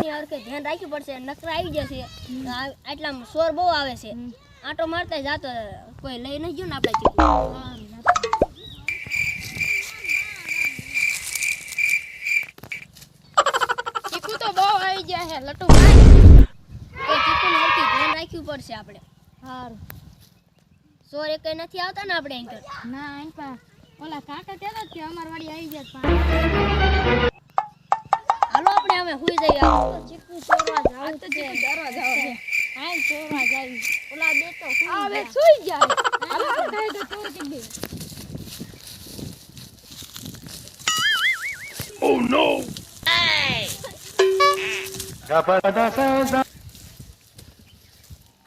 ની ધ્યાન રાખવું પડશે નકરા આવી જશે. આટલા શોર બહુ આવે છે. આટો મારતા જાતો કોઈ લઈ નહીં ગયું ને આપણે ચીકુ. તો બહુ આવી ગયા છે લટુ ચીકુ ધ્યાન રાખવું પડશે આપણે. હારું. સોર એક નથી આવતા ને આપણે અહીં ના પા ઓલા કાકા કહેતા કે અમાર વાડી આવી ગયા હાલો આપણે હવે હુઈ જઈએ. આવો. ચીકુ ચોરવા જાવ તો ચીકુ ચોરવા જાવ હા ચોરવા જાવી. ઓલા બે તો હવે સુઈ જાય હાલો થાય તો ચોર કે દે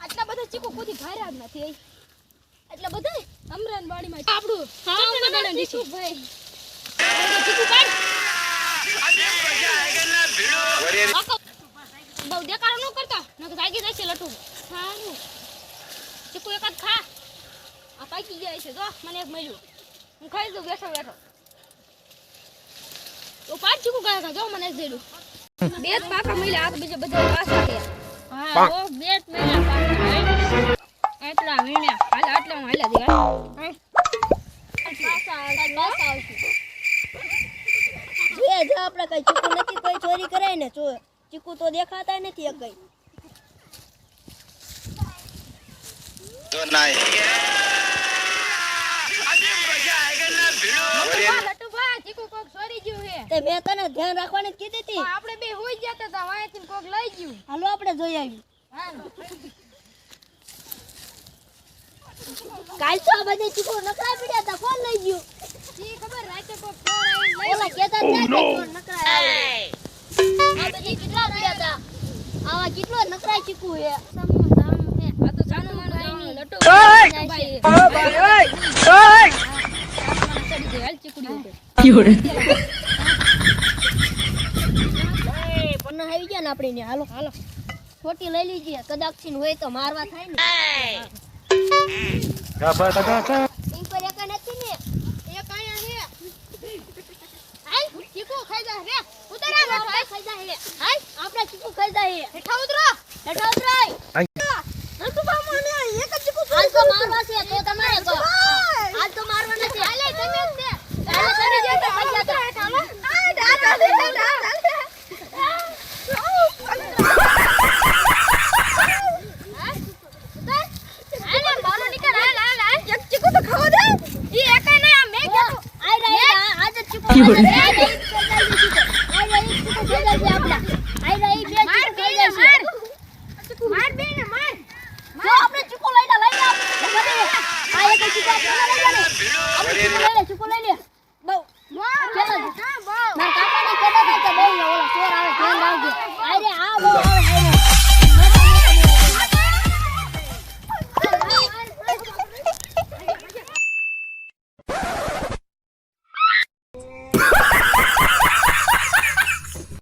આટલા બધા ચીકુ કુદી ભાર્યા જ નથી આટલા બધા અમરાન વાડીમાં આપણું ચીકુ ભાઈ ચીકુ કાઢ કાકા, દેખાડો ન કરતા નકર જાગી જશે લટુ. સારું ચીકુ એકાદ ખા. આ પાકી જાય છે જો મને એક મળ્યું. હું ખાઈ દઉં બેઠો બેઠો. તો પાંચ ચીકુ ગયા જો મને એક બે જ પાકા મળ્યા આ તો બીજા બધા પાછા થયા હા ઓ બે જ મળ્યા પાકા એટલા વીણ્યા. હાલ આટલા હું હાલ્યા દીવા. પાછા પાછા જે જો આપણે કઈ ચીકુ નથી કોઈ ચોરી કરાય ને ચો ચીકુ તો દેખાતા નથી એક ગઈ આપણે બે હોઈ ગયા હતા કોક લઈ ગયું. હાલો આપણે જોઈ આવી આ બધે ચીકો નકરા પડ્યા હતા કોણ લઈ ગયું? ખબર રાતે કોક ફોન આ બધે કેટલા પડ્યા હતા આવા કેટલો નકરા ચીકુ છે સમો ધામ હે? આ તો જાનું માનું જાનું લટુ ભાઈ ચડી ગઈ હાલ ચીકુડી ઉપર પણ આવી ગયા ને આપણે ને. હાલો. હાલો. ખોટી લઈ લીધી કદાચ હોય તો મારવા થાય ને ઈ પર એક નથી ને એક આયા હે હાલ ચીકુ ખાઈ જા રે ઉતર આ જાય. હાય આપણે ચીકુ ખાઈ જાય. હેઠા ઉતરો. હેઠા ઉતરાય લટુ બામુ ને એક જ ચીકુ હાલ તો મારવા છે તો તમારે તો હાલ તો મારવા નથી હાલે તમે તે. હાલે તમે જ તે, ખાઈ ગયા તા. હાલે મારો નીકળ. હાલ હાલ હાલ. એક ચીકુ તો ખાવા દે. ઈ એકાય ને આ મેં આઈ રહી આ આજ જ ચીકુ ખાઈ જાય. આઈ રહી ચીકુ